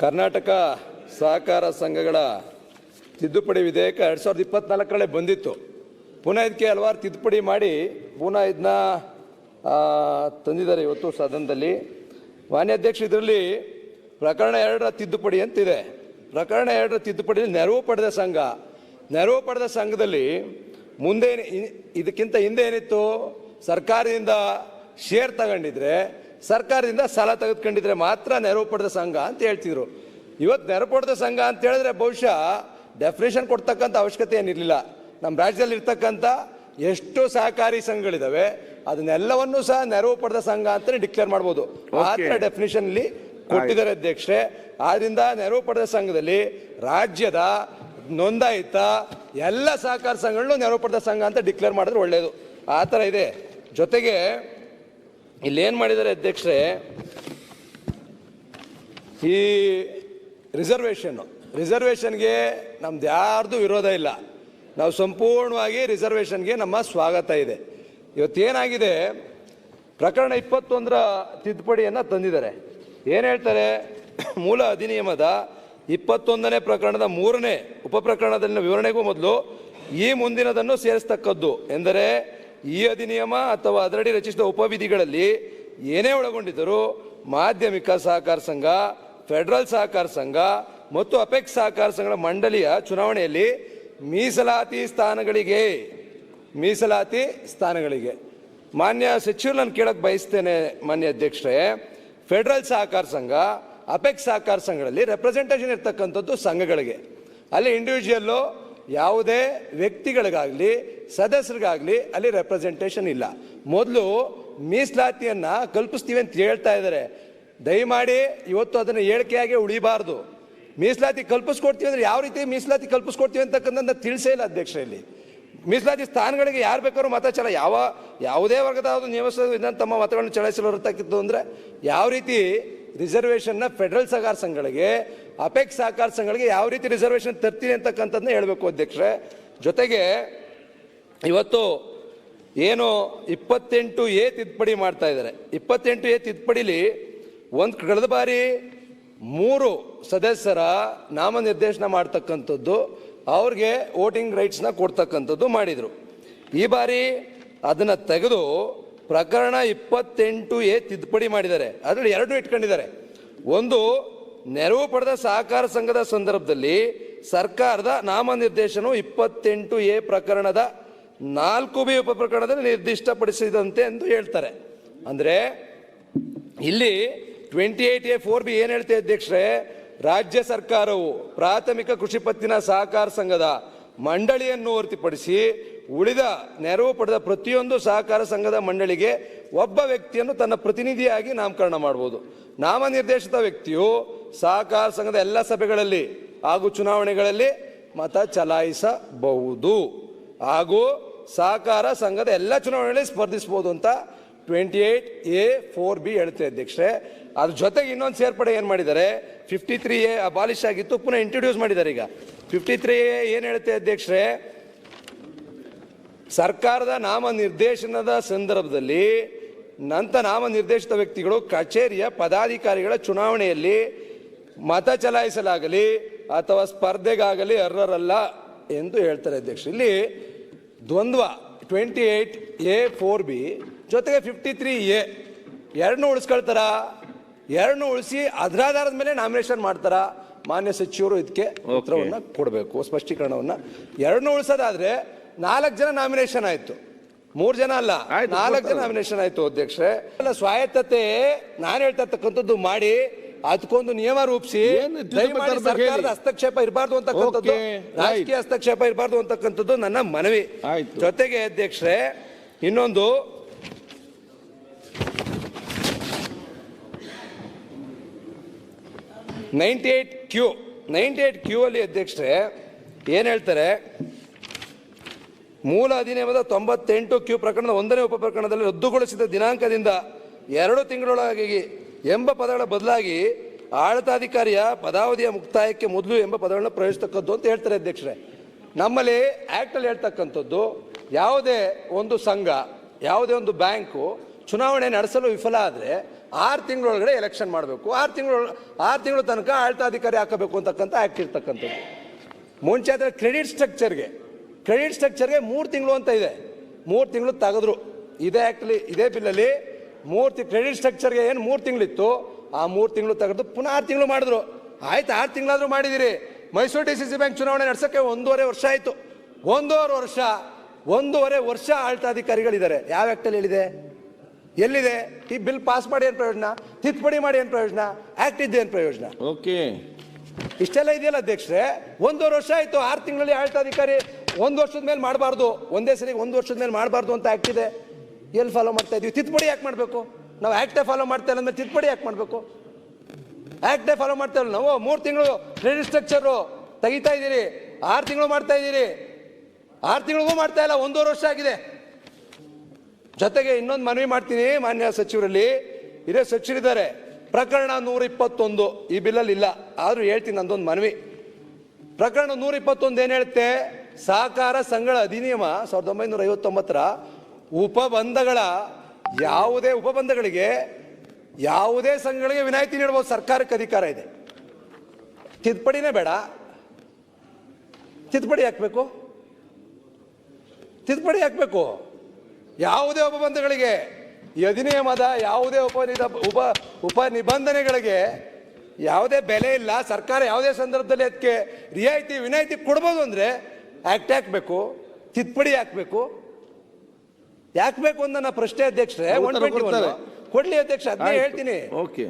ಕರ್ನಾಟಕ ಸಹಕಾರ ಸಂಘಗಳ ತಿದ್ದುಪಡಿ ವಿಧೇಯಕ ಎರಡು ಸಾವಿರದ ಇಪ್ಪತ್ನಾಲ್ಕರಲ್ಲೇ ಬಂದಿತ್ತು. ಪುನಃ ಇದಕ್ಕೆ ಹಲವಾರು ತಿದ್ದುಪಡಿ ಮಾಡಿ, ಪುನಃ ಇದನ್ನ ತಂದಿದ್ದಾರೆ ಇವತ್ತು ಸದನದಲ್ಲಿ. ಮಾನ್ಯ ಅಧ್ಯಕ್ಷ, ಇದರಲ್ಲಿ ಪ್ರಕರಣ ಎರಡರ ತಿದ್ದುಪಡಿ ಅಂತಿದೆ. ಪ್ರಕರಣ ಎರಡರ ತಿದ್ದುಪಡಿ ನೆರವು ಪಡೆದ ಸಂಘ. ನೆರವು ಪಡೆದ ಸಂಘದಲ್ಲಿ ಮುಂದೆ ಇದಕ್ಕಿಂತ ಹಿಂದೆ ಏನಿತ್ತು? ಸರ್ಕಾರದಿಂದ ಶೇರ್ ತಗೊಂಡಿದ್ರೆ ಸರ್ಕಾರದಿಂದ ಸಾಲ ತೆಗೆದುಕೊಂಡಿದ್ರೆ ಮಾತ್ರ ನೆರವು ಪಡೆದ ಸಂಘ ಅಂತ ಹೇಳ್ತಿದ್ರು. ಇವತ್ತು ನೆರವು ಪಡೆದ ಸಂಘ ಅಂತ ಹೇಳಿದ್ರೆ ಬಹುಶಃ ಡೆಫಿನೇಷನ್ ಕೊಡ್ತಕ್ಕಂಥ ಅವಶ್ಯಕತೆ ಏನಿರಲಿಲ್ಲ. ನಮ್ಮ ರಾಜ್ಯದಲ್ಲಿ ಇರ್ತಕ್ಕಂಥ ಎಷ್ಟು ಸಹಕಾರಿ ಸಂಘಗಳಿದಾವೆ. ಅದನ್ನೆಲ್ಲವನ್ನೂ ಸಹ ನೆರವು ಪಡೆದ ಸಂಘ ಅಂತಲೇ ಡಿಕ್ಲೇರ್ ಮಾಡ್ಬೋದು. ಆ ಥರ ಡೆಫಿನೇಷನ್ ಇಲ್ಲಿ ಕೊಟ್ಟಿದ್ದಾರೆ ಅಧ್ಯಕ್ಷರೇ. ಆದ್ರಿಂದ ನೆರವು ಪಡೆದ ಸಂಘದಲ್ಲಿ ರಾಜ್ಯದ ನೋಂದಾಯಿತ ಎಲ್ಲ ಸಹಕಾರ ಸಂಘಗಳನ್ನು ನೆರವು ಪಡೆದ ಸಂಘ ಅಂತ ಡಿಕ್ಲೇರ್ ಮಾಡಿದ್ರೆ ಒಳ್ಳೆಯದು ಆ ಥರ ಇದೆ. ಜೊತೆಗೆ ಇಲ್ಲೇನು ಮಾಡಿದ್ದಾರೆ ಅಧ್ಯಕ್ಷರೇ? ಈ ರಿಸರ್ವೇಷನ್ನು ರಿಸರ್ವೇಷನ್ಗೆ ನಮ್ದು ಯಾರ್ದು ವಿರೋಧ ಇಲ್ಲ. ನಾವು ಸಂಪೂರ್ಣವಾಗಿ ರಿಸರ್ವೇಷನ್ಗೆ ನಮ್ಮ ಸ್ವಾಗತ ಇದೆ. ಇವತ್ತೇನಾಗಿದೆ ಪ್ರಕರಣ ಇಪ್ಪತ್ತೊಂದರ ತಿದ್ದುಪಡಿಯನ್ನು ತಂದಿದ್ದಾರೆ. ಏನು ಹೇಳ್ತಾರೆ? ಮೂಲ ಅಧಿನಿಯಮದ ಇಪ್ಪತ್ತೊಂದನೇ ಪ್ರಕರಣದ ಮೂರನೇ ಉಪಪ್ರಕರಣದಲ್ಲಿನ ವಿವರಣೆಗೂ ಮೊದಲು ಈ ಮುಂದಿನದನ್ನು ಸೇರಿಸ್ತಕ್ಕದ್ದು. ಎಂದರೆ ಈ ಅಧಿನಿಯಮ ಅಥವಾ ಅದರಡಿ ರಚಿಸಿದ ಉಪವಿಧಿಗಳಲ್ಲಿ ಏನೇ ಒಳಗೊಂಡಿದ್ದರೂ ಮಾಧ್ಯಮಿಕ ಸಹಕಾರ ಸಂಘ, ಫೆಡರಲ್ ಸಹಕಾರ ಸಂಘ ಮತ್ತು ಅಪೆಕ್ಸ್ ಸಹಕಾರ ಸಂಘಗಳ ಮಂಡಳಿಯ ಚುನಾವಣೆಯಲ್ಲಿ ಮೀಸಲಾತಿ ಸ್ಥಾನಗಳಿಗೆ ಮೀಸಲಾತಿ ಸ್ಥಾನಗಳಿಗೆ. ಮಾನ್ಯ ಸಚಿವರು ನಾನು ಕೇಳಕ್ಕೆ ಬಯಸ್ತೇನೆ, ಮಾನ್ಯ ಅಧ್ಯಕ್ಷರೇ. ಫೆಡರಲ್ ಸಹಕಾರ ಸಂಘ ಅಪೆಕ್ಸ್ ಸಹಕಾರ ಸಂಘಗಳಲ್ಲಿ ರೆಪ್ರೆಸೆಂಟೇಷನ್ ಇರ್ತಕ್ಕಂಥದ್ದು ಸಂಘಗಳಿಗೆ. ಅಲ್ಲಿ ಇಂಡಿವಿಜುವಲ್ಲು ಯಾವುದೇ ವ್ಯಕ್ತಿಗಳಿಗಾಗಲಿ ಸದಸ್ಯರಿಗಾಗಲಿ ಅಲ್ಲಿ ರೆಪ್ರೆಸೆಂಟೇಷನ್ ಇಲ್ಲ. ಮೊದಲು ಮೀಸಲಾತಿಯನ್ನು ಕಲ್ಪಿಸ್ತೀವಿ ಅಂತ ಹೇಳ್ತಾ ಇದ್ದಾರೆ ದಯಮಾಡಿ ಇವತ್ತು ಅದನ್ನು ಹೇಳಿಕೆಯಾಗಿ ಉಳಿಬಾರ್ದು. ಮೀಸಲಾತಿ ಕಲ್ಪಿಸ್ಕೊಡ್ತೀವಿ ಅಂದ್ರೆ ಯಾವ ರೀತಿ ಮೀಸಲಾತಿ ಕಲ್ಪಿಸ್ಕೊಡ್ತೀವಿ ಅಂತಕ್ಕಂಥ ತಿಳಿಸೇ ಇಲ್ಲ ಅಧ್ಯಕ್ಷರಲ್ಲಿ ಮೀಸಲಾತಿ ಸ್ಥಾನಗಳಿಗೆ ಯಾರು ಬೇಕಾದ್ರೂ ಮತ ಚಲ, ಯಾವ, ಯಾವುದೇ ವರ್ಗದ ನಿಯಮಿಸಿದ ತಮ್ಮ ಮತಗಳನ್ನು ಚಲಾಯಿಸಲು ಹೊರತಾಕಿತ್ತು ಅಂದರೆ ಯಾವ ರೀತಿ ರಿಸರ್ವೇಷನ್ನ ಫೆಡರಲ್ ಸಹಕಾರ ಸಂಘಗಳಿಗೆ ಅಪೆಕ್ಸ್ ಸಹಕಾರ ಸಂಘಗಳಿಗೆ ಯಾವ ರೀತಿ ರಿಸರ್ವೇಷನ್ ತರ್ತೀನಿ ಅಂತಕ್ಕಂಥದ್ದನ್ನ ಹೇಳಬೇಕು ಅಧ್ಯಕ್ಷರೇ. ಜೊತೆಗೆ ಇವತ್ತು ಏನು ಇಪ್ಪತ್ತೆಂಟು ಎ ತಿದ್ದುಪಡಿ ಮಾಡ್ತಾ ಇದ್ದಾರೆ. ಇಪ್ಪತ್ತೆಂಟು ಎ ತಿದ್ದುಪಡಿಲಿ ಒಂದು ಕಳೆದ ಬಾರಿ ಮೂರು ಸದಸ್ಯರ ನಾಮನಿರ್ದೇಶನ ಮಾಡ್ತಕ್ಕಂಥದ್ದು, ಅವ್ರಿಗೆ ವೋಟಿಂಗ್ ರೈಟ್ಸ್ನ ಕೊಡ್ತಕ್ಕಂಥದ್ದು ಮಾಡಿದರು. ಈ ಬಾರಿ ಅದನ್ನು ತೆಗೆದು ಪ್ರಕರಣ ಇಪ್ಪತ್ತೆಂಟು ಎ ತಿದ್ದುಪಡಿ ಮಾಡಿದ್ದಾರೆ. ಅದರಲ್ಲಿ ಎರಡು ಇಟ್ಕೊಂಡಿದ್ದಾರೆ. ಒಂದು, ನೆರವು ಪಡೆದ ಸಹಕಾರ ಸಂಘದ ಸಂದರ್ಭದಲ್ಲಿ ಸರ್ಕಾರದ ನಾಮನಿರ್ದೇಶನವು ಇಪ್ಪತ್ತೆಂಟು ಎ ಪ್ರಕರಣದ ನಾಲ್ಕು ಬಿ ಉಪಪ್ರಕರಣದಲ್ಲಿ ನಿರ್ದಿಷ್ಟಪಡಿಸಿದಂತೆ ಎಂದು ಹೇಳ್ತಾರೆ. ಅಂದರೆ ಇಲ್ಲಿ twenty eight A four B ಏನು ಹೇಳ್ತೆ ಅಧ್ಯಕ್ಷರೇ? ರಾಜ್ಯ ಸರ್ಕಾರವು ಪ್ರಾಥಮಿಕ ಕೃಷಿ ಪತ್ತಿನ ಸಹಕಾರ ಸಂಘದ ಮಂಡಳಿಯನ್ನು ಹೊರತುಪಡಿಸಿ ಉಳಿದ ನೆರವು ಪಡೆದ ಪ್ರತಿಯೊಂದು ಸಹಕಾರ ಸಂಘದ ಮಂಡಳಿಗೆ ಒಬ್ಬ ವ್ಯಕ್ತಿಯನ್ನು ತನ್ನ ಪ್ರತಿನಿಧಿಯಾಗಿ ನಾಮಕರಣ ಮಾಡಬಹುದು ನಾಮನಿರ್ದೇಶಿತ ವ್ಯಕ್ತಿಯು ಸಹಕಾರ ಸಂಘದ ಎಲ್ಲ ಸಭೆಗಳಲ್ಲಿ ಹಾಗೂ ಚುನಾವಣೆಗಳಲ್ಲಿ ಮತ ಚಲಾಯಿಸಬಹುದು. ಹಾಗೂ ಸಹಕಾರ ಸಂಘದ ಎಲ್ಲ ಚುನಾವಣೆಗಳಲ್ಲಿ ಸ್ಪರ್ಧಿಸಬಹುದು ಅಂತ twenty eight A four B ಹೇಳ್ತೆ ಅಧ್ಯಕ್ಷೆ ಅದ್ರ ಜೊತೆಗೆ ಇನ್ನೊಂದು ಸೇರ್ಪಡೆ ಏನು ಮಾಡಿದ್ದಾರೆ? ಫಿಫ್ಟಿ ತ್ರೀ ಎ ಅಬಾಲಿಷ್ ಆಗಿತ್ತು, ಪುನಃ ಇಂಟ್ರೊಡ್ಯೂಸ್ ಮಾಡಿದ್ದಾರೆ ಈಗ. ಫಿಫ್ಟಿ ತ್ರೀ ಎ ಏನು ಹೇಳುತ್ತೆ ಅಧ್ಯಕ್ಷರೇ ಸರ್ಕಾರದ ನಾಮ ನಿರ್ದೇಶನದ ಸಂದರ್ಭದಲ್ಲಿ ನಂತ ನಾಮ ನಿರ್ದೇಶಿತ ವ್ಯಕ್ತಿಗಳು ಕಚೇರಿಯ ಪದಾಧಿಕಾರಿಗಳ ಚುನಾವಣೆಯಲ್ಲಿ ಮತ ಚಲಾಯಿಸಲಾಗಲಿ ಅಥವಾ ಸ್ಪರ್ಧೆಗಾಗಲಿ ಅರ್ಹರಲ್ಲ ಎಂದು ಹೇಳ್ತಾರೆ ಅಧ್ಯಕ್ಷ. ಇಲ್ಲಿ ದ್ವಂದ್ವ twenty eight A four B ಜೊತೆಗೆ ಫಿಫ್ಟಿ ತ್ರೀ ಎ ಎರಡನ್ನೂ ಉಳಿಸ್ಕೊಳ್ತಾರ? ಎರಡನ್ನೂ ಉಳಿಸಿ ಅದರ ಆಧಾರದ ಮೇಲೆ ನಾಮಿನೇಷನ್ ಮಾಡ್ತಾರ? ಮಾನ್ಯ ಸಚಿವರು ಇದಕ್ಕೆ ಉತ್ತರವನ್ನು ಕೊಡಬೇಕು ಸ್ಪಷ್ಟೀಕರಣವನ್ನು. ಎರಡನ್ನೂ ಉಳಿಸೋದಾದ್ರೆ ನಾಲ್ಕು ಜನ ನಾಮಿನೇಷನ್ ಆಯಿತು. ಮೂರು ಜನ ಅಲ್ಲ ನಾಲ್ಕು ಜನ ನಾಮಿನೇಷನ್ ಆಯಿತು ಅಧ್ಯಕ್ಷರೇ. ಅಲ್ಲ ಸ್ವಾಯತ್ತತೆ ನಾನು ಹೇಳ್ತಾ ಇರ್ತಕ್ಕಂಥದ್ದು ಮಾಡಿ ಅದಕ್ಕೊಂದು ನಿಯಮ ರೂಪಿಸಿ ಏನು ದಯಮಾಡಿ ಸರ್ಕಾರದ ಹಸ್ತಕ್ಷೇಪ ಇರಬಾರ್ದು ಅಂತಕ್ಕಂಥದ್ದು ರಾಜಕೀಯ ಹಸ್ತಕ್ಷೇಪ ಇರಬಾರ್ದು ಅಂತಕ್ಕಂಥದ್ದು ನನ್ನ ಮನವಿ. ಆಯ್ತು. ಜೊತೆಗೆ ಅಧ್ಯಕ್ಷರೇ ಇನ್ನೊಂದು. Ninety eight Q. Ninety eight Q ಅಲ್ಲಿ ಅಧ್ಯಕ್ಷರೇ ಏನು ಹೇಳ್ತಾರೆ? ಮೂಲ ಅಧಿನಿಯಮದ ತೊಂಬತ್ತೆಂಟು ಕ್ಯೂ ಪ್ರಕರಣದ ಒಂದನೇ ಉಪ ಪ್ರಕರಣದಲ್ಲಿ ರದ್ದುಗೊಳಿಸಿದ ದಿನಾಂಕದಿಂದ ಎರಡು ತಿಂಗಳೊಳಗಾಗಿ ಎಂಬ ಪದಗಳ ಬದಲಾಗಿ ಆಡಳಿತಾಧಿಕಾರಿಯ ಪದಾವಧಿಯ ಮುಕ್ತಾಯಕ್ಕೆ ಮೊದಲು ಎಂಬ ಪದಗಳನ್ನ ಪ್ರಯೋಗಿಸ್ತಕ್ಕದ್ದು ಅಂತ ಹೇಳ್ತಾರೆ ಅಧ್ಯಕ್ಷರೇ. ನಮ್ಮಲ್ಲಿ ಆ್ಯಕ್ಟಲ್ಲಿ ಹೇಳ್ತಕ್ಕಂಥದ್ದು ಯಾವುದೇ ಒಂದು ಸಂಘ, ಯಾವುದೇ ಒಂದು ಬ್ಯಾಂಕು ಚುನಾವಣೆ ನಡೆಸಲು ವಿಫಲ ಆದರೆ ಆರು ತಿಂಗಳೊಳಗಡೆ ಎಲೆಕ್ಷನ್ ಮಾಡಬೇಕು. ಆರು ತಿಂಗಳು, ಆರು ತಿಂಗಳ ತನಕ ಆಡಳಿತಾಧಿಕಾರಿ ಹಾಕಬೇಕು ಅಂತಕ್ಕಂಥ ಆ್ಯಕ್ಟ್ ಇರ್ತಕ್ಕಂಥದ್ದು. ಮುಂಚೆ ಆದರೆ ಕ್ರೆಡಿಟ್ ಸ್ಟ್ರಕ್ಚರ್ಗೆ ಕ್ರೆಡಿಟ್ ಸ್ಟ್ರಕ್ಚರ್ಗೆ ಮೂರು ತಿಂಗಳು ಅಂತ ಇದೆ. ಮೂರು ತಿಂಗಳು ತೆಗೆದ್ರು. ಇದೇ ಆ್ಯಕ್ಟಲ್ಲಿ ಇದೇ ಬಿಲ್ಲಲ್ಲಿ ಮೂರು ತಿಂಗ್ ಕ್ರೆಡಿಟ್ ಸ್ಟ್ರಕ್ಚರ್ಗೆ ಏನು ಮೂರು ತಿಂಗಳಿತ್ತು ಆ ಮೂರು ತಿಂಗಳು ತೆಗೆದು ಪುನಃ ಆರು ತಿಂಗಳು ಮಾಡಿದ್ರು. ಆಯ್ತು ಆರು ತಿಂಗಳಾದರೂ ಮಾಡಿದಿರಿ. Mysuru D C C bank ಚುನಾವಣೆ ನಡೆಸೋಕ್ಕೆ ಒಂದೂವರೆ ವರ್ಷ ಆಯಿತು. ಒಂದೂವರೆ ವರ್ಷ ಒಂದೂವರೆ ವರ್ಷ ಆಳ್ತಾಧಿಕಾರಿಗಳಿದ್ದಾರೆ ಯಾವ ಆ್ಯಕ್ಟಲ್ಲಿ ಹೇಳಿದೆ? ಎಲ್ಲಿದೆ? ಈ ಬಿಲ್ ಪಾಸ್ ಮಾಡಿ ಏನು ಪ್ರಯೋಜನ? ತಿದ್ದುಪಡಿ ಮಾಡಿ ಏನು ಪ್ರಯೋಜನ? ಆ್ಯಕ್ಟ್ ಇದ್ದು ಏನು ಪ್ರಯೋಜನ? ಓಕೆ. ಇಷ್ಟೆಲ್ಲ ಇದೆಯಲ್ಲ ಅಧ್ಯಕ್ಷರೇ? ಒಂದೂವರೆ ವರ್ಷ ಆಯಿತು ಆರು ತಿಂಗಳಲ್ಲಿ ಆಳ್ತಾಧಿಕಾರಿ ಒಂದು ವರ್ಷದ ಮೇಲೆ ಮಾಡಬಾರ್ದು. ಒಂದೇ ಸರಿ ಒಂದು ವರ್ಷದ ಮೇಲೆ ಮಾಡಬಾರ್ದು ಅಂತ ಆ್ಯಕ್ಟ್ ಇದೆ. ಎಲ್ಲಿ ಫಾಲೋ ಮಾಡ್ತಾ ಇದ್ದೀವಿ ತಿದ್ದುಪಡಿ ಯಾಕೆ ಮಾಡಬೇಕು? ನಾವು ಆ್ಯಕ್ಟೇ ಫಾಲೋ ಮಾಡ್ತಾ ಇಲ್ಲ ಅಂದ್ರೆ ತಿದ್ದುಪಡಿ ಯಾಕೆ ಮಾಡಬೇಕು? ಆ್ಯಕ್ಟೇ ಫಾಲೋ ಮಾಡ್ತಾ ಇಲ್ಲ ನಾವು ಮೂರು ತಿಂಗಳು ಕ್ರೆಡಿಟ್ ಸ್ಟ್ರಕ್ಚರು ತೆಗಿತಾ ಇದ್ದೀರಿ ಆರು ತಿಂಗಳು ಮಾಡ್ತಾ ಇದ್ದೀರಿ ಆರು ತಿಂಗಳಿಗೂ ಮಾಡ್ತಾ ಇಲ್ಲ, ಒಂದೂವರೆ ವರ್ಷ ಆಗಿದೆ. ಜೊತೆಗೆ ಇನ್ನೊಂದು ಮನವಿ ಮಾಡ್ತೀನಿ ಮಾನ್ಯ ಸಚಿವರಲ್ಲಿ. ಹಿರಿಯ ಸಚಿವರಿದ್ದಾರೆ. ಪ್ರಕರಣ ನೂರ ಇಪ್ಪತ್ತೊಂದು ಈ ಬಿಲ್ಲಲ್ಲಿ ಇಲ್ಲ. ಆದರೂ ಹೇಳ್ತೀನಿ ನಂದೊಂದು ಮನವಿ. ಪ್ರಕರಣ ನೂರ ಇಪ್ಪತ್ತೊಂದು ಏನು ಹೇಳುತ್ತೆ? ಸಹಕಾರ ಸಂಘಗಳ ಅಧಿನಿಯಮ ಸಾವಿರದ ಒಂಬೈನೂರ ಐವತ್ತೊಂಬತ್ತರ ಉಪಬಂಧಗಳ ಯಾವುದೇ ಉಪಬಂಧಗಳಿಗೆ ಯಾವುದೇ ಸಂಘಗಳಿಗೆ ವಿನಾಯಿತಿ ನೀಡಬಹುದು ಸರ್ಕಾರಕ್ಕೆ ಅಧಿಕಾರ ಇದೆ. ತಿದ್ದುಪಡಿನೇ ಬೇಡ. ತಿದ್ದುಪಡಿ ಹಾಕಬೇಕು. ತಿದ್ದುಪಡಿ ಹಾಕಬೇಕು. ಯಾವುದೇ ಉಪಬಂಧಗಳಿಗೆ ಈ ಅಧಿನಿಯಮದ ಯಾವುದೇ ಉಪ ಉಪ ಉಪ ನಿಬಂಧನೆಗಳಿಗೆ ಯಾವುದೇ ಬೆಲೆ ಇಲ್ಲ. ಸರ್ಕಾರ ಯಾವುದೇ ಸಂದರ್ಭದಲ್ಲಿ ಅದಕ್ಕೆ ರಿಯಾಯಿತಿ, ವಿನಾಯಿತಿ ಕೊಡ್ಬೋದು ಅಂದರೆ ಆ್ಯಕ್ಟ್ ಹಾಕಬೇಕು, ತಿದ್ದುಪಡಿ ಹಾಕಬೇಕು. ಯಾಕೆ ಬೇಕು ಅಂತ ಪ್ರಶ್ನೆ ಅಧ್ಯಕ್ಷರೇ? ಕೊಡ್ತಾರೆ. ಕೊಡ್ಲಿ ಅಧ್ಯಕ್ಷ ಅದನ್ನೇ ಹೇಳ್ತೀನಿ. ಓಕೆ.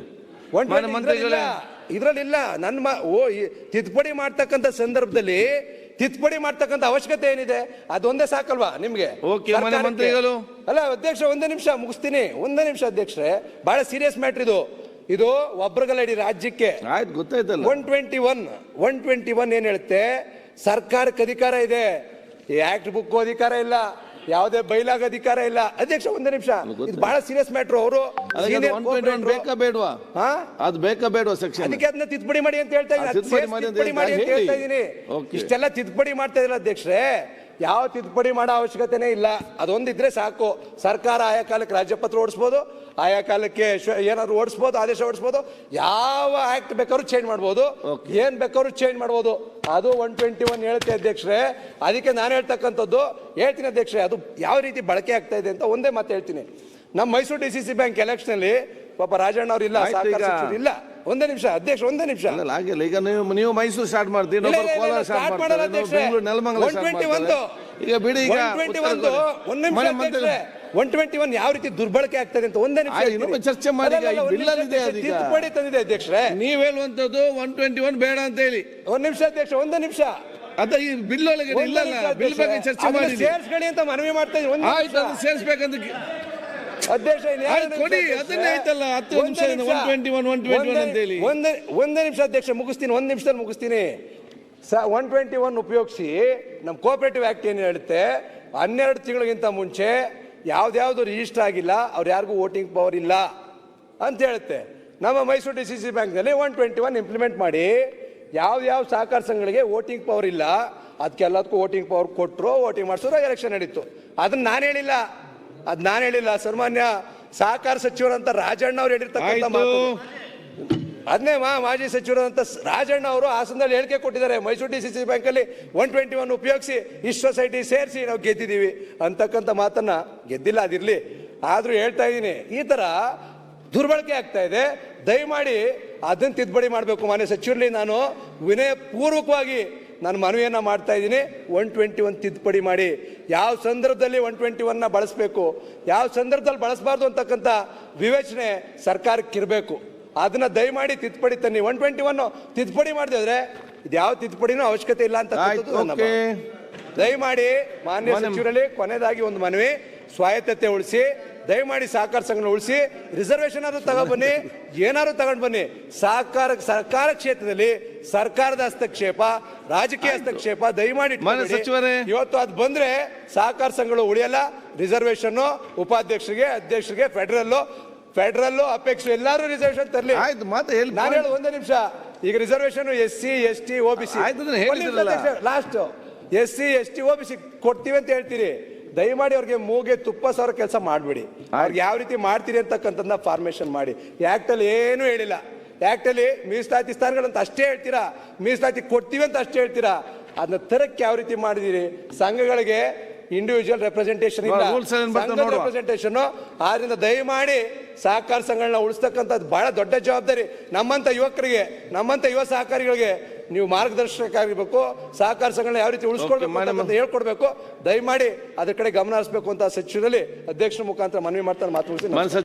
ಒನ್ ಮಾನ್ಯ ಮಂತ್ರಿಗಳೇ. ಇದ್ರಲ್ಲಿಲ್ಲ ನನ್ನ ಮ ಓ ಈ ತಿದ್ದುಪಡಿ ಮಾಡ್ತಕ್ಕಂಥ ಸಂದರ್ಭದಲ್ಲಿ ತಿದ್ದುಪಡಿ ಮಾಡ್ತಕ್ಕಂಥ ಅವಶ್ಯಕತೆ ಏನಿದೆ? ಅದೊಂದೇ ಸಾಕಲ್ವಾ ನಿಮ್ಗೆ? ಓಕೆ, ಮಾನ್ಯ ಸರ್ಕಾರಕ್ಕೆ. ಮಂತ್ರಿಗಳು. ಅಲ್ಲ ಅಧ್ಯಕ್ಷ ಒಂದೇ ನಿಮಿಷ ಮುಗಿಸ್ತೀನಿ. ಒಂದೇ ನಿಮಿಷ ಅಧ್ಯಕ್ಷರೇ. ಬಹಳ ಸೀರಿಯಸ್ ಮ್ಯಾಟ್ರ್ ಇದು. ಇದು ಒಬ್ರಗಲ್ಲ ಇಡೀ ರಾಜ್ಯಕ್ಕೆ. ಆಯ್ತು ಗೊತ್ತಾಯ್ತಲ್ಲ. One twenty one one twenty one ಏನ್ ಹೇಳುತ್ತೆ? ಸರ್ಕಾರಕ್ಕೆ ಅಧಿಕಾರ ಇದೆ. ಆಕ್ಟ್ ಬುಕ್ ಅಧಿಕಾರ ಇಲ್ಲ. ಯಾವುದೇ ಬೈಲಾಗ ಅಧಿಕಾರ ಇಲ್ಲ. ಅಧ್ಯಕ್ಷ ಒಂದೇ ನಿಮಿಷ. ಇದು ಬಹಳ ಸೀರಿಯಸ್ ಮ್ಯಾಟ್ರು ಅವರು. ಬೇಕಾ ಬೇಡವಾ? ಹಾ? ಅದು ಬೇಕಾ ಬೇಡವಾ ಸೆಕ್ಷನ್ ಅದಕ್ಕೆ ಅದನ್ನ ತಿದ್ದುಪಡಿ ಮಾಡಿ ಅಂತ ಹೇಳ್ತಾ ಇದ್ದೀನಿ. ಇಷ್ಟೆಲ್ಲ ತಿದ್ದುಪಡಿ ಮಾಡ್ತಾ ಇದ್ರ ಅಧ್ಯಕ್ಷರೇ. ಯಾವ ತಿದ್ದುಪಡಿ ಮಾಡೋ ಅವಶ್ಯಕತೆನೇ ಇಲ್ಲ. ಅದೊಂದಿದ್ರೆ ಸಾಕು. ಸರ್ಕಾರ ಆಯಾ ಕಾಲಕ್ಕೆ ರಾಜ್ಯಪತ್ರ ಓಡಿಸ್ಬೋದು ಆಯಾ ಕಾಲಕ್ಕೆ ಏನಾದ್ರು ಓಡಿಸ್ಬೋದು ಆದೇಶ ಓಡಿಸ್ಬೋದು. ಯಾವ ಆಕ್ಟ್ ಬೇಕಾದ್ರೂ ಚೇಂಜ್ ಮಾಡ್ಬೋದು. ಏನ್ ಬೇಕಾದ್ರೂ ಚೇಂಜ್ ಮಾಡ್ಬೋದು. ಅದು ಒನ್ ಟ್ವೆಂಟಿ ಒನ್ ಹೇಳುತ್ತೆ ಅಧ್ಯಕ್ಷರೇ. ಅದಕ್ಕೆ ನಾನು ಹೇಳ್ತಕ್ಕಂಥದ್ದು ಹೇಳ್ತೀನಿ ಅಧ್ಯಕ್ಷರೇ ಅದು ಯಾವ ರೀತಿ ಬಳಕೆ ಆಗ್ತಾ ಇದೆ ಅಂತ ಒಂದೇ ಮಾತು ಹೇಳ್ತೀನಿ. ನಮ್ಮ Mysuru D C C bank election ಅಲ್ಲಿ ಪಾಪ ರಾಜಣ್ಣ ಅವ್ರು ಇಲ್ಲ. ಇಲ್ಲ. ಒಂದೇ ನಿಮಿಷ ಅಧ್ಯಕ್ಷ ಒಂದೇ ನಿಮಿಷ. ಅಲ್ಲ ಆಗಿಲ್ಲ ಈಗ ನೀವು ನೀವು ಮೈಸೂರು ಸ್ಟಾರ್ಟ್ ಮಾಡ್ತೀವಿ ಇನ್ನೊಬ್ರು ಕೋಲಾರ ಸ್ಟಾರ್ಟ್ ಮಾಡ್ತಾರೆ ಇನ್ನೊಬ್ರು. ಬೆಂಗಳೂರು ನೆಲಮಂಗಲ ಸ್ಟಾರ್ಟ್ 121 ಮಾಡ್ತಾರೆ ಈಗ ಬಿಡಿ ಈಗ ಟ್ವೆಂಟಿ ಒಂದು ಒಂದ್ ನಿಮಿಷ ಒನ್ ಟ್ವೆಂಟಿ ಒನ್ 121 ಯಾವ ರೀತಿ ದುರ್ಬಳಕೆ ಆಗ್ತದೆ ಅಂತ ಒಂದೇ ನಿಮಿಷ ಇನ್ನೊಮ್ಮೆ ಚರ್ಚೆ ಮಾಡಿ. ತಿದ್ದುಪಡಿ ತಂದಿದೆ ಅಧ್ಯಕ್ಷರೇ. ನೀವ್ ಹೇಳುವಂತದ್ದು ಒನ್ ಟ್ವೆಂಟಿ ಒನ್ ಬೇಡ ಅಂತ ಹೇಳಿ. ಒಂದ್ ನಿಮಿಷ ಅಧ್ಯಕ್ಷ ಒಂದೇ ನಿಮಿಷ. ಅದ ಈ ಬಿಲ್ ಒಳಗೆ ಇಲ್ಲ ಬಿಲ್ ಬಗ್ಗೆ ಚರ್ಚೆ ಮಾಡಿ. ಸೇರ್ಸ್ಕೊಳ್ಳಿ ಅಂತ ಮನವಿ ಮಾಡ್ತಾ ಇದ್ದೀವಿ ಆಯ್ತು. ಅದು ಸೇರಿಸ್ಬೇಕಂತ ಅಧ್ಯಕ್ಷ ಕೊಡಿ, ಅದನ್ನೇ. ಆಯ್ತಲ್ಲ, ಹತ್ತು ನಿಮಿಷ ಇನ್ನು 121, 121 ಒಂದೇ- ಅಂತ ಹೇಳಿ. ಒಂದೇ ಒಂದೇ ನಿಮಿಷ ಅಧ್ಯಕ್ಷ ಮುಗಿಸ್ತೀನಿ ಒಂದು ನಿಮಿಷದಲ್ಲಿ ಮುಗಿಸ್ತೀನಿ. ಸ ಒನ್ ಟ್ವೆಂಟಿ ಒನ್ ಉಪಯೋಗಿಸಿ ನಮ್ಮ ಕೋಆಪರೇಟಿವ್ ಆಕ್ಟ್ ಏನು ಹೇಳುತ್ತೆ ಹನ್ನೆರಡು ತಿಂಗಳಿಗಿಂತ ಮುಂಚೆ ಯಾವ್ದ್ಯಾವ್ದು ರಿಜಿಸ್ಟರ್ ಆಗಿಲ್ಲ ಅವ್ರು ಯಾರಿಗೂ ವೋಟಿಂಗ್ ಪವರ್ ಇಲ್ಲ ಅಂತ ಹೇಳುತ್ತೆ. ನಮ್ಮ ಮೈಸೂರು ಡಿ ಸಿ ಸಿ ಬ್ಯಾಂಕ್ನಲ್ಲಿ ಒನ್ ಟ್ವೆಂಟಿ ಒನ್ ಇಂಪ್ಲಿಮೆಂಟ್ ಮಾಡಿ ಯಾವ ಯಾವ ಸಹಕಾರ ಸಂಘಗಳಿಗೆ ವೋಟಿಂಗ್ ಪವರ್ ಇಲ್ಲ ಅದಕ್ಕೆಲ್ಲದಕ್ಕೂ ವೋಟಿಂಗ್ ಪವರ್ ಕೊಟ್ಟರು ವೋಟಿಂಗ್ ಮಾಡಿಸಿದ್ರು ಎಲೆಕ್ಷನ್ ನಡೀತು. ಅದನ್ನ ನಾನು ಹೇಳಿಲ್ಲ. ಅದ್ ನಾನು ಹೇಳಿಲ್ಲ ಸರ್ಮಾನ್ಯ ಸಹಕಾರ ಸಚಿವರಂತ ರಾಜಣ್ಣ ಅವ್ರು ಹೇಳಿರ್ತಕ್ಕಂಥ ಮಾತು ಅದನ್ನೇ ಮಾ ಮಾಜಿ ಸಚಿವರಂತ ರಾಜಣ್ಣ ಅವರು ಹಾಸನದಲ್ಲಿ ಹೇಳಿಕೆ ಕೊಟ್ಟಿದ್ದಾರೆ ಮೈಸೂರು ಡಿ ಸಿ ಸಿ ಬ್ಯಾಂಕಲ್ಲಿ ಒನ್ ಟ್ವೆಂಟಿ ಒನ್ ಉಪಯೋಗಿಸಿ ಇಷ್ಟು ಸೊಸೈಟಿ ಸೇರಿಸಿ ನಾವು ಗೆದ್ದಿದ್ದೀವಿ ಅಂತಕ್ಕಂಥ ಮಾತನ್ನು ಗೆದ್ದಿಲ್ಲ ಅದಿರಲಿ. ಆದರೂ ಹೇಳ್ತಾ ಇದ್ದೀನಿ ಈ ಥರ ದುರ್ಬಳಕೆ ಆಗ್ತಾ ಇದೆ. ದಯಮಾಡಿ ಅದನ್ನು ತಿದ್ದುಪಡಿ ಮಾಡಬೇಕು ಮಾನ್ಯ ಸಚಿವರಲ್ಲಿ ನಾನು. ವಿನಯ ಪೂರ್ವಕವಾಗಿ ನಾನು ಮನವಿಯನ್ನು ಮಾಡ್ತಾ ಇದ್ದೀನಿ. ಒನ್ ಟ್ವೆಂಟಿ ಒನ್ ತಿದ್ದುಪಡಿ ಮಾಡಿ. ಯಾವ ಸಂದರ್ಭದಲ್ಲಿ ಒನ್ ಟ್ವೆಂಟಿ ಒನ್ನ ಬಳಸಬೇಕು? ಯಾವ ಸಂದರ್ಭದಲ್ಲಿ ಬಳಸಬಾರ್ದು ಅಂತಕ್ಕಂಥ ವಿವೇಚನೆ ಸರ್ಕಾರಕ್ಕೆ ಇರಬೇಕು. ಅದನ್ನ ದಯಮಾಡಿ ತಿದ್ದುಪಡಿ ತನ್ನಿ. ಒನ್ ಟ್ವೆಂಟಿ ಒನ್ ತಿದ್ದುಪಡಿ ಮಾಡಿದ್ರೆ ಇದು ಯಾವ ತಿದ್ದುಪಡಿನೂ ಅವಶ್ಯಕತೆ ಇಲ್ಲ ಅಂತ ದಯಮಾಡಿ ಮಾನ್ಯ ಸಚಿವರಲ್ಲಿ ಕೊನೆಯದಾಗಿ ಒಂದು ಮನವಿ. ಸ್ವಾಯತ್ತತೆ ಉಳಿಸಿ ದಯಮಾಡಿ ಸಹಕಾರ ಸಂಘನ ಉಳಿಸಿ ರಿಸರ್ವೇಶನ್ ಆದರೂ ತಗೊಬನ್ನಿ ಏನಾದ್ರು ತಗೊಂಡು ಬನ್ನಿ. ಸಹಕಾರ ಸರ್ಕಾರ ಕ್ಷೇತ್ರದಲ್ಲಿ ಸರ್ಕಾರದ ಹಸ್ತಕ್ಷೇಪ ರಾಜಕೀಯ ಹಸ್ತಕ್ಷೇಪ ದಯಮಾಡಿ. ಸಚಿವರೇ. ಇವತ್ತು ಅದು ಬಂದ್ರೆ ಸಹಕಾರ ಸಂಘಗಳು ಉಳಿಯಲ್ಲ ರಿಸರ್ವೇಶನ್ ಉಪಾಧ್ಯಕ್ಷರಿಗೆ ಅಧ್ಯಕ್ಷರಿಗೆ ಫೆಡರಲ್ ಫೆಡರಲ್ ಅಪೇಕ್ಷ ಎಲ್ಲರೂ ರಿಸರ್ವೇಶನ್ ತರಲಿ. ಆಯ್ತು ಮತ್ತೆ ಹೇಳಿ. ನಾನು ಹೇಳು ಒಂದೇ ನಿಮಿಷ. ಈಗ reservation S C S T O B C. ಆಯ್ತು, ಅದನ್ನ ಹೇಳಿದ್ರಲ್ಲ. Last S C S T O B C ಕೊಡ್ತೀವಿ ಅಂತ ಹೇಳ್ತೀರಿ. ದಯಮಾಡಿ ಅವ್ರಿಗೆ ಮೂಗೆ ತುಪ್ಪ ಸಾವಿರ ಕೆಲಸ ಮಾಡಬೇಡಿ. ಅವ್ರಿಗೆ ಯಾವ ರೀತಿ ಮಾಡ್ತೀರಿ ಅಂತಕ್ಕಂಥದ್ದನ್ನ ಫಾರ್ಮೇಶನ್ ಮಾಡಿ. ಆ್ಯಕ್ಟಲ್ಲಿ ಏನೂ ಹೇಳಿಲ್ಲ. ಆ್ಯಕ್ಟಲ್ಲಿ ಮೀಸಲಾತಿ ಸ್ಥಾನಗಳಂತ ಅಷ್ಟೇ ಹೇಳ್ತೀರಾ? ಮೀಸಲಾತಿ ಕೊಡ್ತೀವಿ ಅಂತ ಅಷ್ಟೇ ಹೇಳ್ತೀರಾ? ಅದನ್ನ ತರಕ್ಕೆ ಯಾವ ರೀತಿ ಮಾಡಿದಿರಿ? ಸಂಘಗಳಿಗೆ ಇಂಡಿವಿಜುವಲ್ ರೆಪ್ರೆಸೆಂಟೇಷನ್ ಇಲ್ಲ. ರೆಪ್ರೆಸೆಂಟೇಷನ್ ಆದ್ರಿಂದ ದಯಮಾಡಿ ಸಹಕಾರ ಸಂಘಗಳನ್ನ ಉಳಿಸ್ತಕ್ಕಂಥದ್ದು ಬಹಳ ದೊಡ್ಡ ಜವಾಬ್ದಾರಿ. ನಮ್ಮಂತ ಯುವಕರಿಗೆ ನಮ್ಮಂತ ಯುವ ಸಹಕಾರಿಗಳಿಗೆ ನೀವು ಮಾರ್ಗದರ್ಶಕ ಆಗಿರ್ಬೇಕು ಸಹಕಾರ ಸಂಘಗಳನ್ನ ಯಾವ ರೀತಿ ಉಳಿಸ್ಕೊಳ್ಬೇಕು. ಅಂತ ಹೇಳ್ಕೊಡ್ಬೇಕು. ದಯಮಾಡಿ ಅದ್ರ ಕಡೆ ಗಮನ ಹರಿಸಬೇಕು ಅಂತ ಸಚಿವರಲ್ಲಿ ಅಧ್ಯಕ್ಷರ ಮುಖಾಂತರ ಮನವಿ ಮಾಡ್ತಾರೆ ಮಾತು